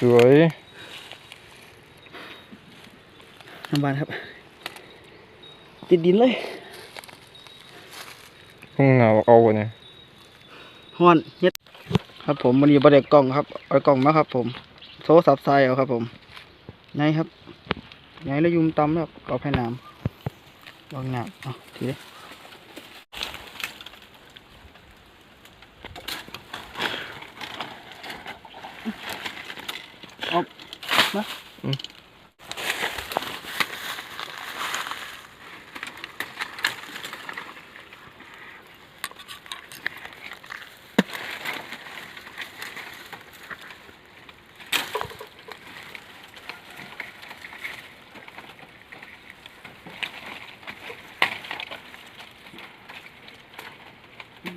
สวยน้ำบานครับ ติดดินเลยพุ่งเหงาเอาวะเนี่ยห้อนเฮ็ดครับผมมันอยู่บนเด็กกล่องครับเอากล่องมาครับ ผม โซ่สับไซเอาครับ ผมไงครับไงแล้วยุมตำครับเอาแผ่น้ำวางน้ำเอะถือดิ เอามา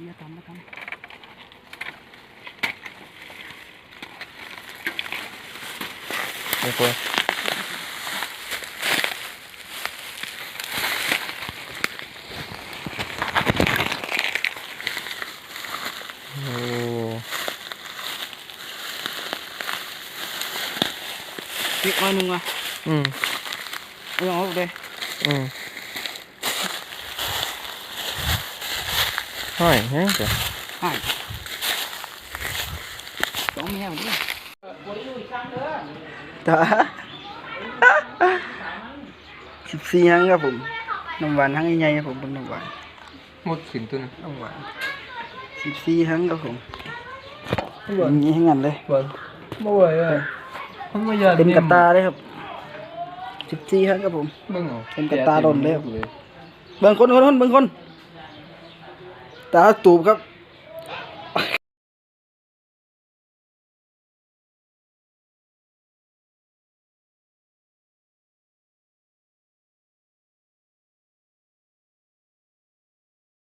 อย่าทำอย่าทำ ไม่ควรโอ้นิดหน่อยหนึงอะอื มเอาเอาเลยอืมห้อยแห้งจ้ะให้สองแมวดิตาสิบสี่ครั้งครับผมน้ำหวานครั้งใหญ่ๆครับผมเป็นน้ำหวานหมดขึ้นตัวนึงน้ำหวานสิบสี่ครั้งครับผมอย่างนี้ให้งันเลยบอลไม่ไหวอะมันไม่ยาเต็มกระตาเลยครับสิบสี่ครั้งครับผมมึงเหรอเป็นกระตาโดนเลยครับเบิ่งคนคนคนเบิ่งคนตาตูบครับ